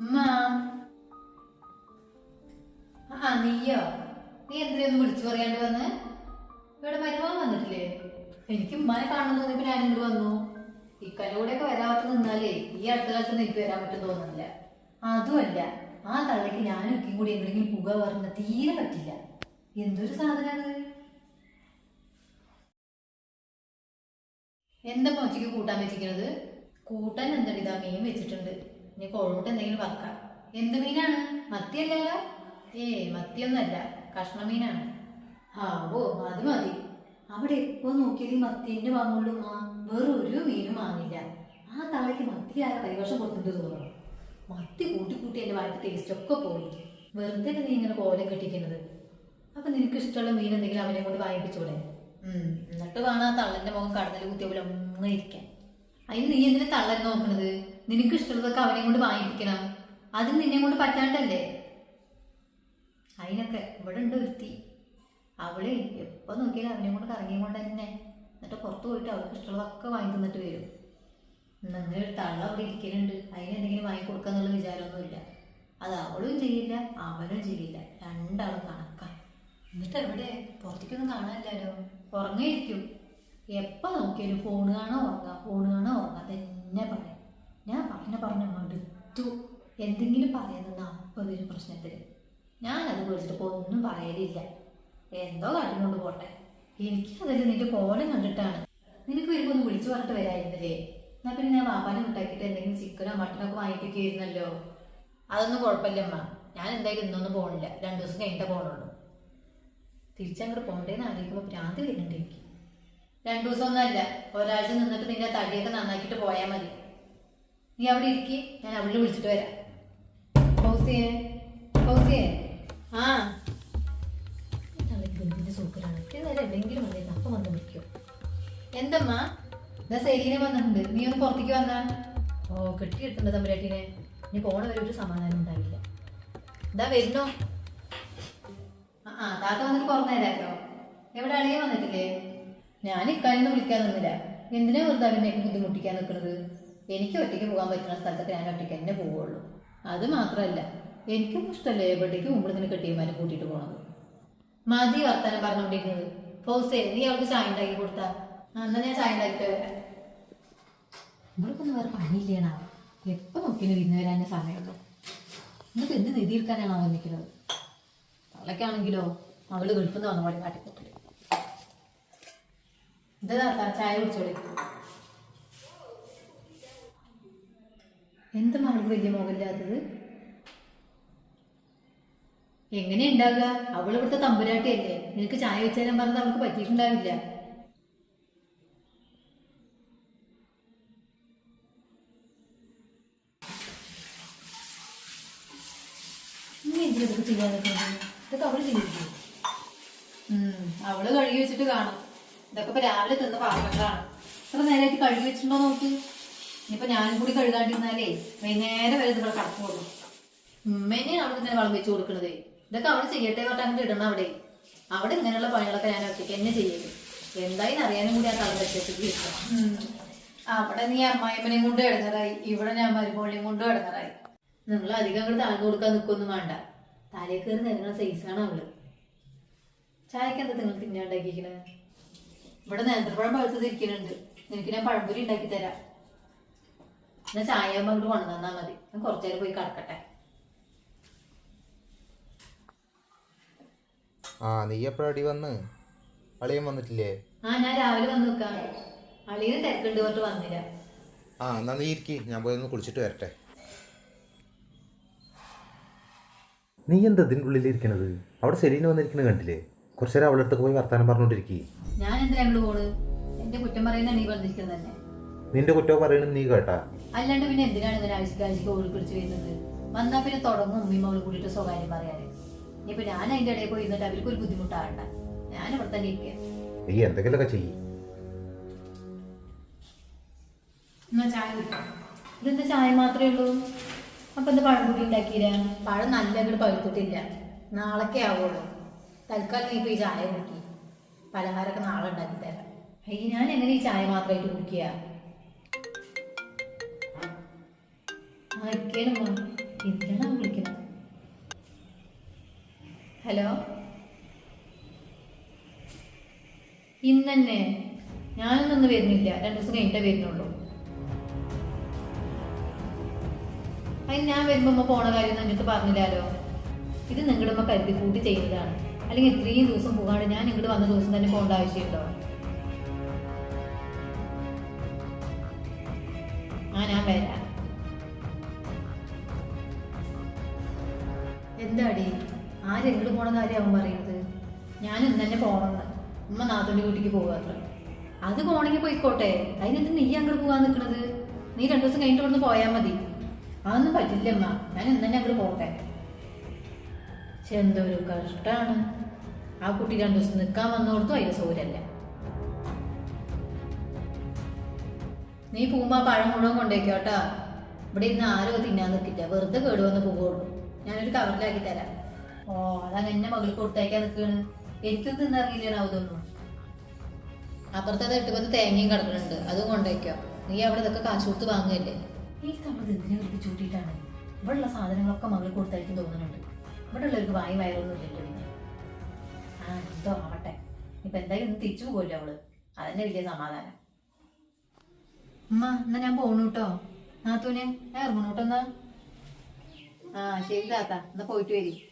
ഉമ്മ. ആ നീയോ? നീ എന്തിനൊന്ന് വിളിച്ചു പറയാണ്ട് വന്ന്? ഇവിടെ മരുമോൻ വന്നിട്ടില്ലേ? എനിക്ക് ഉമ്മാനെ കാണണം തോന്നിയപ്പോ ഞാൻ ഇങ്ങോട്ട് വന്നു. ഇക്കലൂടെയൊക്കെ വരാത്ത നിന്നാലേ ഈ അടുത്ത കാലത്തൊന്നും എനിക്ക് വരാൻ പറ്റും തോന്നുന്നില്ല. അതുമല്ല ആ തള്ളയ്ക്ക് ഞാനും ഇക്കും കൂടി എന്തെങ്കിലും പുക പറഞ്ഞ തീരെ പറ്റില്ല. എന്തൊരു സാധനമാണ് എന്താ ഉച്ചയ്ക്ക് കൂട്ടാൻ വെച്ചിരിക്കുന്നത് കൂട്ടാൻ എന്തടി ഇതാ മീൻ വെച്ചിട്ടുണ്ട്? ഇനി കൊഴുമുട്ട് എന്തെങ്കിലും വറക്കാം എന്ത് മീനാണ്? മത്തിയല്ലല്ലോ ഏ മത്തിയൊന്നല്ല കഷ്ണ മീനാണ്. ആ ഓ അത് മതി. അവിടെ എപ്പോ നോക്കിയാലും ഈ മത്തിന്റെ വാങ്ങുള്ളൂ. ആ വേറെ ഒരു മീനും വാങ്ങില്ല ആ തള്ളയ്ക്ക് മത്തി ആരെ കൈവശം കൊടുത്തിട്ട് തോന്നണം മത്തി കൂട്ടി കൂട്ടി എന്റെ വായത്തെ ടേസ്റ്റ് ഒക്കെ പോയി. വെറുതെ നീ ഇങ്ങനെ കോലം കെട്ടിക്കുന്നത്? അപ്പൊ നിനക്ക് ഇഷ്ടമുള്ള മീൻ എന്തെങ്കിലും അവനെ കൊണ്ട് വാങ്ങിപ്പിച്ചൂടെ. എന്നിട്ട് വേണം ആ തള്ളന്റെ മുഖം കടന്നിൽ കുത്തിയ പോലെ ഒന്നും ഇരിക്കാൻ. അതിന് നീ എന്തിനെ തള്ളൻ നോക്കണത്? നിനക്ക് ഇഷ്ടമുള്ളതൊക്കെ അവനെ കൊണ്ട് വാങ്ങിപ്പിക്കണം. അത് നിന്നെ കൊണ്ട് പറ്റാണ്ടല്ലേ? അതിനൊക്കെ ഇവിടെ ഉണ്ട് ഒരുത്തി. അവൾ എപ്പോ നോക്കിയാലും അവനെ കൊണ്ട് കറങ്ങിയും കൊണ്ട് തന്നെ. എന്നിട്ട് പുറത്ത് പോയിട്ട് അവൾക്ക് ഇഷ്ടമുള്ളതൊക്കെ വാങ്ങി തന്നിട്ട് വരും. നിങ്ങൾ തള്ള അവിടെ ഇരിക്കലുണ്ട്. അതിനെന്തെങ്കിലും വാങ്ങി വാങ്ങി കൊടുക്കാന്നുള്ള വിചാരമൊന്നുമില്ല. അത് അവളും ചെയ്യില്ല അവനും ചെയ്യില്ല. രണ്ടാളും കണക്കാ. എന്നിട്ട് എവിടെ? പുറത്തേക്കൊന്നും കാണാനില്ലല്ലോ. ഉറങ്ങിയിരിക്കും. എപ്പോ നോക്കിയാലും ഫോൺ കാണാ ഉറങ്ങാം ഫോൺ കാണാ ഉറങ്ങാം. തന്നെ പറയാം. ഞാൻ പറഞ്ഞ പറഞ്ഞ മടുത്തു എന്തെങ്കിലും പറയാൻ നിന്നാ അപ്പൊ വരും പ്രശ്നത്തിന് ഞാനത് പേടിച്ചിട്ട് ഇപ്പൊ ഒന്നും പറയലില്ല. എന്തോ കാട്ടിക്കൊണ്ട് പോട്ടെ. എനിക്ക് എനിക്കതല്ല നിന്റെ കോലം കണ്ടിട്ടാണ്. നിനക്ക് വരുമ്പോ ഒന്ന് വിളിച്ചു പറഞ്ഞിട്ട് വരായിരുന്നില്ലേ? എന്നാ പിന്നെ ഞാൻ വാപ്പാനെ മുട്ടാക്കിട്ട് എന്തെങ്കിലും ചിക്കനോ മട്ടനോ ഒക്കെ വാങ്ങിപ്പിക്കുമായിരുന്നല്ലോ അതൊന്നും കുഴപ്പമില്ലമ്മ ഞാൻ എന്തായാലും ഇന്നൊന്നും പോണില്ല. രണ്ടു ദിവസം കഴിഞ്ഞിട്ടേ പോണുള്ളൂ. തിരിച്ചങ്ങോട്ട് പോണ്ടേന്ന് ആലോചിക്കുമ്പോൾ ഭ്രാന്തി വരുന്നുണ്ട് എനിക്ക്. രണ്ടു ദിവസം ഒന്നല്ല ഒരാഴ്ച നിന്നിട്ട് നിന്റെ തടിയൊക്കെ നന്നാക്കിയിട്ട് പോയാൽ മതി. നീ അവിടെ ഇരിക്കി. ഞാൻ അവിടെ വിളിച്ചിട്ട് വരാം. ഫൗസിയെ ഫൗസിയെ. ആ. എന്തെങ്കിലും വന്നിരുന്നു അപ്പം വന്ന് വിളിക്കും എന്തമ്മ? ഇതാ സെലീന വന്നിട്ടുണ്ട്. നീ ഒന്ന് പുറത്തേക്ക് വന്നാ. ഓ കെട്ടിയിട്ടുണ്ട് തമ്പുരാട്ടിനെ. ഇനി പോണ വരെ ഒരു സമാധാനം ഉണ്ടാവില്ല. ഇതാ വരുന്നോ. ആ, ആ താത്ത വന്നിട്ട് പുറത്തേരാട്ടോ എവിടെ അളിയ വന്നിട്ടില്ലേ? ഞാൻ ഇക്കാര്യം വിളിക്കാൻ നിന്നില്ല എന്തിനാ വെറുതെ അവനെ ബുദ്ധിമുട്ടിക്കാൻ നിൽക്കുന്നത് എനിക്ക് ഒറ്റയ്ക്ക് പോകാൻ പറ്റുന്ന സ്ഥലത്തൊക്കെ ഞാൻ ഒറ്റയ്ക്ക് തന്നെ പോവുള്ളൂ. അത് മാത്രമല്ല എനിക്കും ഇഷ്ടമല്ലേ എവിടേക്ക് നിന്ന് കെട്ടിയമാരെ കൂട്ടിയിട്ട് പോണത്. മതി വർത്താനം പറഞ്ഞുകൊണ്ടിരിക്കുന്നത് ഫോസേ നീ അവൾക്ക് ചായ ഉണ്ടാക്കി കൊടുത്താ. എന്നാ ഞാൻ ചായ ഉണ്ടാക്കിട്ട് വേറെ പണിയില്ലേണാ? എപ്പോ നോക്കിയാലും വിരുന്ന് വരാനേ സമയമുള്ളൂ. എന്നിട്ട് എന്ത് നിധി എടുക്കാനാണ് നിൽക്കുന്നത് തള്ളക്കാണെങ്കിലോ അവൾ ഗൾഫിൽ നിന്ന് വന്ന പോലെ കാട്ടിക്കൂട്ടൽ ഇത് ചായ കുടിച്ചോളി. എന്ത് മകൾക്ക് വലിയ മുഖമില്ലാത്തത് എങ്ങനെ ഉണ്ടാകുക അവൾ ഇവിടുത്തെ തമ്പുരാട്ടിയല്ലേ. നിനക്ക് ചായ വെച്ചാലും പറഞ്ഞത് അവൾക്ക് പറ്റിയിട്ടുണ്ടാവില്ല. ഇതൊക്കെ അവൾ ചെയ്തിരിക്കും അവൾ കഴുകി വെച്ചിട്ട് കാണും. ഇതൊക്കെ ഇപ്പൊ രാവിലെ തിന്ന പാത്രങ്ങളാണ്. ഇത്ര നേരമായിട്ട് കഴുകി വെച്ചിട്ടുണ്ടോ നോക്ക്. ഇനിയിപ്പൊ ഞാനും കൂടി കഴുകാണ്ടിരുന്നാലേ വൈകുന്നേരം വരെ ഇതുപോലെ കടക്കു കൊടുക്കും ഉമ്മേനെ അവിടെ ഇങ്ങനെ വളം വെച്ച് കൊടുക്കണത്. ഇതൊക്കെ അവിടെ ചെയ്യട്ടെ പറഞ്ഞിട്ട് അങ്ങോട്ട് ഇടണം അവിടെ. അവിടെ ഇങ്ങനെയുള്ള പണികളൊക്കെ ഞാൻ ഒറ്റയ്ക്ക് തന്നെ ചെയ്യരുത് എന്തായാലും അറിയാനും കൂടി ആ തളം വെച്ചിട്ട് അവിടെ നീ അമ്മായിമ്മനെയും കൊണ്ട് ഇടങ്ങറായി ഇവിടെ ഞാൻ മരുമോളിയും കൊണ്ടും ഇടങ്ങറായി നിങ്ങൾ അധികം അങ്ങോട്ട് താഴ്ന്നു കൊടുക്കാൻ നിൽക്കൊന്നും വേണ്ട. തലേ കയറി നിരങ്ങുന്ന സൈസാണ് അവൾ. ചായക്ക് എന്താ നിങ്ങൾ തിന്നാണ്ടാക്കിക്കണേ ഇവിടെ നേന്ത്രപ്പഴം പഴുത്തത് ഇരിക്കുന്നുണ്ട് നിനക്ക് ഞാൻ പഴംപൊരി ഉണ്ടാക്കി തരാം. എന്നാ ചായ അങ്ങോട്ട് കൊണ്ടുവന്നാ മതി. ഞാൻ കുറച്ചു നേരം പോയി കിടക്കട്ടെ. ആ നീ എപ്പോഴടി വന്ന്? അളിയൻ വന്നിട്ടില്ലേ? ആ ഞാൻ രാവിലെ വന്ന് നിൽക്കാം അളിയന് തിരക്കുണ്ട് പറഞ്ഞിട്ട് വന്നില്ല. ആ എന്നാ നീ ഇരിക്കി. ഞാൻ പോയി ഒന്ന് കുളിച്ചിട്ട് വരട്ടെ. നീ എന്താ ഇതിന്റെ ഉള്ളിലിരിക്കണത് അവിടെ ശരീരം വന്നിരിക്കുന്നത് കണ്ടില്ലേ? കുറച്ചു നേരം അവളുടെ അടുത്ത് പോയി വർത്താനം പറഞ്ഞോണ്ടിരിക്കേ. ഞാൻ എന്തിനാ അങ്ങോട്ട് പോണ്? എന്റെ കുറ്റം പറയുന്ന നീ വന്നിരിക്കുന്നത് തന്നെ. നിന്റെ കുറ്റം പറയണത് നീ കേട്ടാ. അല്ലാണ്ട് പിന്നെ എന്തിനാണ് ഇങ്ങനെ ആഴ്ചക്ക് ആഴ്ചക്ക് ഓടി പിടിച്ച് വരുന്നത്? വന്നാ പിന്നെ തുടങ്ങും ഉമ്മയും മോൾ കൂടിയിട്ട് സ്വകാര്യം പറയാന്. ഇനിയിപ്പൊ ഞാൻ അതിന്റെ ഇടയിൽ പോയി ഇരുന്നിട്ട് അവർക്ക് ഒരു ബുദ്ധിമുട്ടാകണ്ട ഞാൻ ഇവിടെ തന്നെ ഇരിക്കാം. നീ എന്തെങ്കിലുമൊക്കെ ചെയ്യും. എന്നാ ചായ കുടിക്കാം ഇതെന്താ ചായ മാത്രമേ ഉള്ളൂ? അപ്പൊ എന്താ പഴം കൂടി ഉണ്ടാക്കിയില്ല പഴം നല്ല അങ്ങോട്ട് പഴുത്തിട്ടില്ല. നാളൊക്കെ ആവുള്ളൂ. തൽക്കാലം നീ ഇപ്പൊ ഈ ചായ കുടിക്കി. പലഹാരമൊക്കെ നാളെ ഉണ്ടാക്കി തരാം. അയ്യ ഞാൻ എങ്ങനെ ഈ ചായ മാത്രമായിട്ട് കുടിക്കുക? വിളിക്കുന്നത്? ഹലോ? ഇന്നെ ഞാനൊന്നും വരുന്നില്ല. രണ്ടു ദിവസം കഴിഞ്ഞിട്ടേ വരുന്നുള്ളൂ. അതിന് ഞാൻ വരുമ്പോ പോണ കാര്യം എന്നിട്ട് പറഞ്ഞില്ലാലോ? ഇത് നിങ്ങളുടെ കരുതി കൂട്ടി ചെയ്യുന്നതാണ്. അല്ലെങ്കിൽ ഇത്രയും ദിവസം പോകാണ്ട് ഞാൻ ഇങ്ങോട്ട് വന്ന ദിവസം തന്നെ പോകേണ്ട ആവശ്യമുണ്ടോ? ആ ഞാൻ വരാം. എന്താടി? ആര് എങ്ങോട്ട് പോണ കാര്യം അവൻ പറയുന്നത് ഞാൻ ഇന്ന് തന്നെ പോണെന്ന് ഉമ്മ നാത്തോണ്ടി വീട്ടിക്ക് പോകാത്ര അത് പോണെങ്കിൽ പോയിക്കോട്ടെ. അതിനെന്ത് നീ അങ്ങോട്ട് പോകാൻ നിൽക്കണത് നീ രണ്ടു ദിവസം കഴിഞ്ഞിട്ട് ഇവിടുന്ന് പോയാൽ മതി. അതൊന്നും പറ്റില്ല അമ്മ ഞാൻ ഇന്ന് തന്നെ അങ്ങോട്ട് പോട്ടെ. പക്ഷെ കഷ്ടാണ്. ആ കുട്ടി രണ്ടു ദിവസം നിൽക്കാൻ വന്നോടത്തും അതിന്റെ സൗരല്ല നീ പോകുമ്പോ പഴം മുഴുവൻ കൊണ്ടേക്കോട്ടാ ഇവിടെ ഇരുന്ന് ആരോ തിന്നാൻ നിൽക്കില്ല. വെറുതെ കേടുവന്ന് പോകുള്ളൂ. ഞാനൊരു കവറിലാക്കി തരാം. ഓ അതങ്ങനെ മകൾ കൊടുത്തയക്കാൻ നിൽക്കണ് എനിക്ക് തിന്നറിയില്ലാണ് അതൊന്നും അപ്പുറത്തെ അത് എട്ട് പത്ത് തേങ്ങയും കിടക്കുന്നുണ്ട് അതും കൊണ്ടേക്കോ നീ അവിടെ ഇതൊക്കെ കാശ് കൊടുത്ത് വാങ്ങുകയല്ലേ. ഈ കമ്മത് എന്തിനെ ചൂട്ടിയിട്ടാണ് ഇവിടെയുള്ള സാധനങ്ങളൊക്കെ മകൾ തോന്നുന്നുണ്ട് ഇവിടെ ഉള്ളവർക്ക് വായി വയറൊന്നും ഇല്ലല്ലോ പിന്നെ. ആ എന്തോ ആവട്ടെ. ഇപ്പൊ എന്തായാലും ഇന്ന് തിരിച്ചു പോകില്ല അവൾ? അതന്നെ വലിയ സമാധാനം. അമ്മാ എന്നാ ഞാൻ പോണു കേട്ടോ നാത്തൂനെ ഞാൻ ഇറങ്ങണു എന്നാ. ആ ശരി താത്ത. എന്നാ പോയിട്ട് വരി.